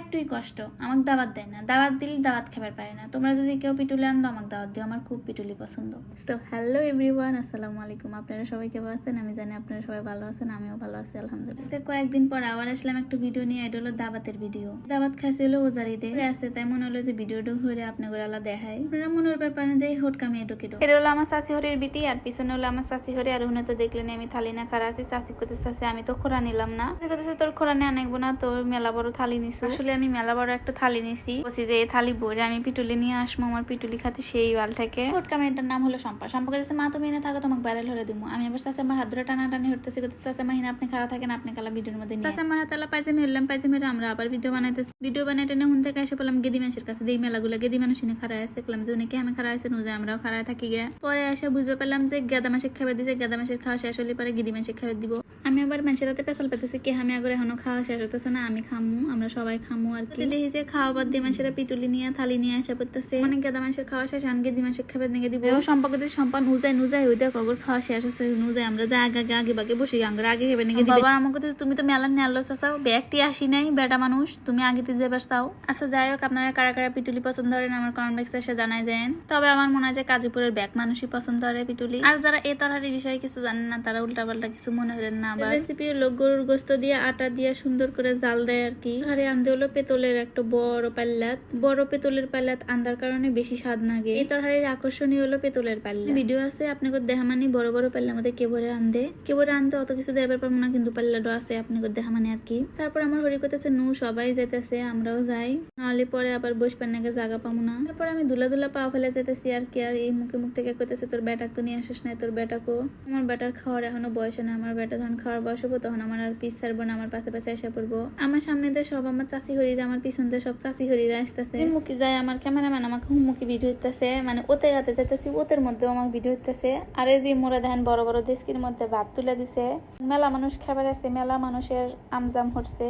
একটুই কষ্ট। আমাকে দাওয়াত দেয় না। দাওয়াত দিলে দাওয়াত খাবার পারে না। তোমরা যদি কেউ পিটুলি আনতো আমাকে দাওয়াত দিও। আমার খুব পিটুলি পছন্দ। তো হ্যালো এভরিওয়ান আসসালামু আলাইকুম। আপনারা সবাই কেমন আছেন? আমি জানি আপনারা সবাই ভালো আছেন আমিও ভালো আছি আলহামদুলিল্লাহ। আজকে কয়েকদিন পর আবার আসলাম একটা ভিডিও নিয়ে। এটা হলো দাওয়াতের ভিডিও দাওয়াত খাইছে হলো ওজারিতে আছে তাই মনে হলো যে ভিডিওটা ঘুরে আপনাদের আল্লাহ দেখায় আপনারা মনে করতে পারেন যে হোট কামে এডুকে এটা হলো আমার চাষি হরির বিটি আর পিছনে হলো আমার চাষি হরি। আর ওখানে তো দেখলেন আমি থালি না খারা আছি। চাষি করতে চাষি আমি তো খোরা নিলাম না। চাষি করতেছে তোর খোরা নিয়ে আনব না তোর মেলা বড় থালি নিছো। আসলে আমি মেলা বড় একটা থালি নিছি। বলছি যে এই থালি বইরে আমি পিটুলি নিয়ে আসব আমার পিটুলি খাতে সেই ওয়াল থেকে হোট কামে এটার নাম হলো সম্পা সম্পা কাছে মা তুমি এনে থাকো তোমাকে বাইরে হলে দিব আমি আবার চাষে আমার হাত ধরে টানা টানি হতেছি চাষে মাহিনা আপনি খাওয়া থাকেন আপনি কালা ভিডিওর মধ্যে নিয়ে চাষে আমার হাতালা পাইছে মেরলাম পাইছে মেরে আমরা আবার ভিডিও বানাইতে ভিডিও বানাইতে হুন থেকে এসে পেলাম গেদি মানুষের কাছে দিই মেলাগুলো গেদি মানুষ এনে খারা আছে। দেখলাম যে উনিকে আমি খারা আছে নুজে আমরাও খারা থাকি গে। পরে এসে বুঝতে পারলাম যে গেদা মাসিক খাবার দিছে গেদা মাসের খাওয়া শেষ হলে পরে গিদি মাসিক খাবার দিব। আমি আবার মানুষের হাতে পেছাল পেতেছি কে আমি আগে এখনও খাওয়া শেষ হতেছে না আমি খামু আমরা সবাই খামু আর কি। দেখি যে খাওয়া বাদ দিয়ে মানুষেরা পিটুলি নিয়ে থালি নিয়ে আসা পড়তেছে অনেক গেদা মানুষের খাওয়া শেষ আন গেদি মাসিক খাবার নিয়ে দিব। সম্পর্ক দিয়ে সম্পান নুজাই নুজাই ওই দেখ অগর খাওয়া শেষ আছে নুজাই আমরা যা আগে আগে আগে বাগে বসি আঙ্গর আগে হেবে নিয়ে দিবে। বাবা আমাকে তুমি তো মেলা নিয়ে আলো চাচাও ব্যাগটি আসি নাই বেটা মানুষ তুমি আগেতে যাবার চাও আচ্ছা যাই হোক আপনারা কারা কারা পিটুলি পছন্দ করেন আমার কমেন্ট বক্সে এসে জানাই যায় তবে আমার মনে হয় যে কাজীপুরের ব্যাগ মানুষই পছন্দ করে পিটুলি। আর যারা এ তরহারি বিষয়ে কিছু জানেন না তারা উল্টা পাল্টা কিছু মনে করেন না আবার রেসিপি গরুর গোস্ত দিয়ে আটা দিয়ে সুন্দর করে জাল দেয় আর কি। আনতে হলো পেতলের একটা বড় পাল্লাত। বড় পেতলের পাল্লাত আন্দার কারণে বেশি স্বাদ লাগে। এই তরহারির আকর্ষণীয় হলো পেতলের পাল্লা ভিডিও আছে, আপনাকে দেহামানি বড় বড় পাল্লার মধ্যে কেবরে আনতে। কেবরে আনতে অত কিছু পারব না, কিন্তু আছে, আপনাকে দেহামানি আর কি। তারপর আমার হরি করতেছে নু, সবাই যেতেছে আমরাও যাই। নাহলে পরে আবার বসবার নাকি জায়গা পাবো না। তারপর আমি দুলা দুলা পা ফেলে যেতেছি আর কি। আর এই মুখে মুখ থেকে করতেছে তোর বেটাক তো নিয়ে আসিস না তোর বেটাকো। আমার বেটার খাওয়ার এখনও বয়স না আমার বেটা যখন খাওয়ার বয়স হব তখন আমার আর পিস ছাড়বো না, আমার পাশে পাশে এসে পড়ব। আমার সামনে দিয়ে সব আমার চাষি হরিরা, আমার পিছন দিয়ে সব চাষি হরিরা আসতেছে। মুখে যায় আমার ক্যামেরাম্যান আমাকে হুমুখি ভিডিও হইতেছে মানে ওতে হাতে যেতেছি ওতের মধ্যেও আমাকে ভিডিও হইতেছে আর এই যে মোরা দেখেন বড় বড় দেশকির মধ্যে ভাত তুলে দিছে। মেলা মানুষ খাবার আছে, মেলা মানুষের আমজাম হচ্ছে।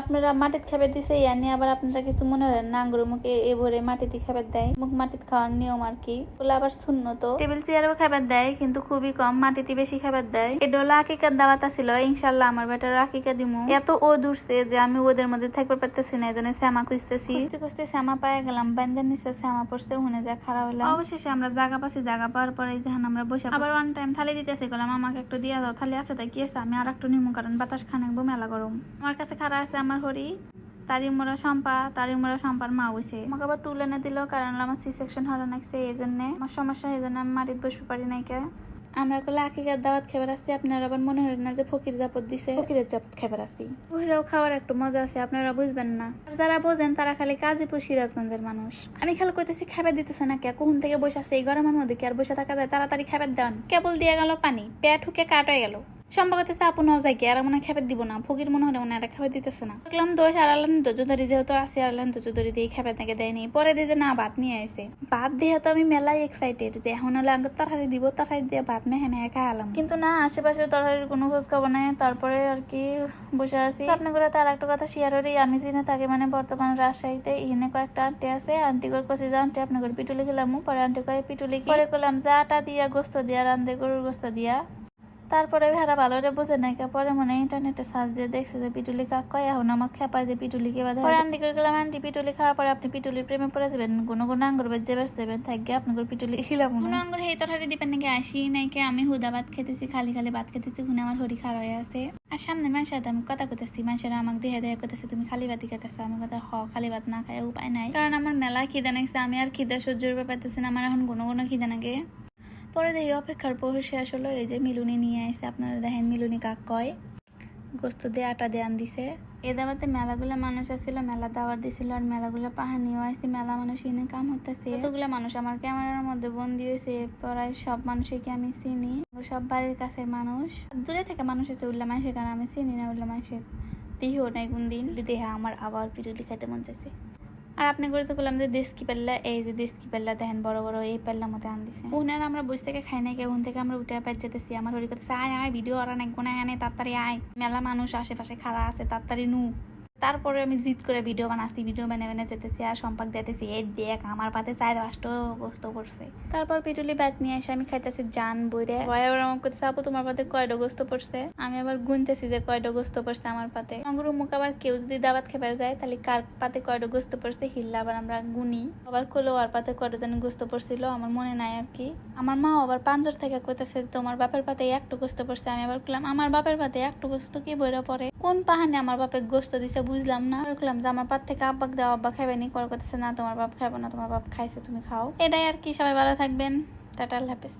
আপনারা মাটিত খাবার দিছে ইয়া নিয়ে আবার আপনারা কিছু মনে হয় না আঙ্গুর মুখে এ ভরে মাটিতে খাবার দেয়। মুখ মাটিত খাওয়ার নিয়ম আর কি। ওগুলো আবার শূন্য তো টেবিল চেয়ারও খাবার দেয়, কিন্তু খুবই কম, মাটিতে বেশি খাবার দেয়। এটা হলো আকিকার দাওয়াত ছিল ইনশাল্লাহ আমার বেটার আকিকা দিমু। এত ও দূরছে যে আমি ওদের মধ্যে থাকতে পারতেছি না এই জন্য শ্যামা খুঁজতেছি। খুঁজতে খুঁজতে শ্যামা পায়ে গেলাম বান্দার নিচে শ্যামা পড়ছে হুনে যা খারাপ হলাম অবশেষে আমরা জায়গা পাচ্ছি জায়গা পাওয়ার পরে যখন আমরা বসে আবার ওয়ান টাইম থালি দিতেছে গেলাম আমাকে একটু দিয়ে দাও থালি আছে তাই কি আছে? আমি আর একটু নিমু কারণ বাতাস খানে মেলা গরম। আমার কাছে খারাপ আছে আমার হরি তারি মোরা সম্পা তারি মোরা সম্পার মা হইছে। আমাকে আবার তুলে না দিল কারণ আমার সি সেকশন হরা নাকছে এই জন্য আমার সমস্যা এই জন্য আমি মাটিতে বসতে পারি নাই কে। আমরা কলে আকিকার দাওয়াত খাবার আসছি আপনারা আবার মনে হয় না যে ফকির জাপত দিছে? ফকিরের জাপত খাবার আসছি ওহিরাও খাওয়ার একটু মজা আছে আপনারা বুঝবেন না। আর যারা বোঝেন তারা খালি কাজীপুর সিরাজগঞ্জের মানুষ। আমি খালি কইতেছি খাবার দিতেছে না কে? কোন থেকে বসে আছে? এই গরমের মধ্যে কি আর বসে থাকা যায়? তাড়াতাড়ি খাবার দেন। কেবল দিয়ে গেল পানি পেট হুকে কাট হয়ে গেল। সম্ভব হতেছে আপু যাই কি আর মনে খাবার দিব না। ফকির মনে হয় মনে খাবার দিতেছে না। দেখলাম দোষ আর আলান ধৈর্য ধরি যেহেতু আসি আলান ধৈর্য ধরি দিয়ে খাবার থেকে দেয়নি। পরে দিয়ে যে না ভাত নিয়ে আসে ভাত দিয়ে তো আমি মেলাই এক্সাইটেড যে এখন হলে আঙ্গুর তরকারি দিব, তরকারি দিয়ে ভাত মেহে মেহে খাওয়ালাম কিন্তু না আশেপাশে তরকারির কোনো খোঁজ খবর নাই। তারপরে আর কি বসে আছি। আপনার করে তার একটা কথা শেয়ার করি। আমি চিনে থাকি মানে বর্তমান রাজশাহীতে এখানে কয়েকটা আন্টি আছে। আন্টি করে কষি যে, আন্টি, আপনার করে পিটুলি খেলাম। পরে আন্টি কয়ে, পিটুলি? পরে করলাম যে, আটা দিয়া, গোস্ত দিয়া রান্ধে গরুর গোস্ত দিয়া। তারপরে ভেড়া ভালো করে বুঝে নাই পরে মনে ইন্টারনেটে সার্চ দিয়ে দেখছে যে পিটুলি কাক কয় এখন আমার খেপায় যে পিটুলি কে বাধা। পরে আন্টি করে গেলাম আন্টি, পিটুলি খাওয়ার পরে আপনি পিটুলির প্রেমে পড়ে যাবেন। কোনো কোনো আঙ্গুর বেজে বেসবেন থাকবে আপনার পিটুলি খিলাম কোনো আঙ্গুর সেই তরকারি দিবেন নাকি? আসি নাই কে? আমি হুদা ভাত খেতেছি খালি খালি ভাত খেতেছি শুনে আমার হরি খাওয়া হয়ে আছে। আর সামনে মানুষের সাথে আমি কথা করতেছি মানুষের আমাকে দেহে দেহে করতেছে তুমি খালি ভাতই খেতেছো আমার কথা, হ, খালি ভাত না খায় উপায় নাই। কারণ আমার মেলা খিদে নাকছে আমি আর খিদে সহ্য করতে পারতেছি না। আমার এখন কোনো কোনো খিদে নাগে। পরে দেখি অপেক্ষার পর শেষ হলো এই যে মিলুনি নিয়ে আসে আপনারা দেখেন মিলুনি কাক কয়। গোস্ত দিয়ে আটা দিয়ে আন দিছে এ দাওয়াতে মেলাগুলো মানুষ আসছিল মেলা দাওয়াত দিছিল আর মেলাগুলো পাহানিও আছে মেলা মানুষ এনে কাম হতেছে কতগুলো মানুষ আমার ক্যামেরার মধ্যে বন্দি হয়েছে প্রায় সব মানুষকে আমি চিনি। সব বাড়ির কাছে মানুষ। দূরে থেকে মানুষ আছে উল্লা মানুষের কারণ আমি চিনি না উল্লা মানুষের দিহিও নাই কোন দিন দেহা আমার আবার পিটুলি খাইতে মন চাইছে। আর আপনি করে তো বললাম যে দেশকি পাল্লা, এই যে দেশকি পাল্লা দেখেন, বড় বড় এই পাল্লা মতো আন দিছে উনার আমরা বসে থেকে খাই নাই উন থেকে আমরা উঠে পাই যেতেছি। আমার হরি কথা আয় আয় ভিডিও আর অনেক গুণা আনে তাড়াতাড়ি আয়। মেলা মানুষ আশেপাশে খাড়া আছে, তাড়াতাড়ি নু। তারপরে আমি জিদ করে ভিডিও বানাচ্ছি, ভিডিও বানিয়ে বানিয়ে যেতেছি আর সম্পাক দিতেছি, এই দেখ আমার পাতে চার পাঁচটা গোস্ত পড়ছে। তারপর পিটুলি ব্যাট নিয়ে এসে আমি খাইতেছি জান বইরে ভয় আবার আমার করতেছে আপু, তোমার পাতে কয়টা গোস্ত পড়ছে? আমি আবার গুনতেছি যে কয়টা গোস্ত পড়ছে আমার পাতে। আমার মুখ আবার কেউ যদি দাবাত খেবার যায়, তাহলে কার পাতে কয়টা গোস্ত পড়ছে হিল্লা আবার আমরা গুনি। আবার কলো আর পাতে কয়টা জানি গোস্ত পড়ছিল? আমার মনে নাই আর কি। আমার মা আবার পাঞ্জর থেকে কইতেছে, তোমার বাপের পাতে একটু গোস্ত পড়ছে। আমি আবার বললাম আমার বাপের পাতে একটু গোস্ত কি বইরা পড়ে? কোন পাহানে আমার বাপে গোস্ত দিছে বুঝলাম না। বললাম যে আমার পাত থেকে আব্বাক দাও, আব্বা খাবে নি, কল করতেছে, না, তোমার বাপ খাবে না, তোমার বাপ খাইছে, তুমি খাও। এটাই আর কি, সবাই ভালো থাকবেন। টাটা হাফেজ।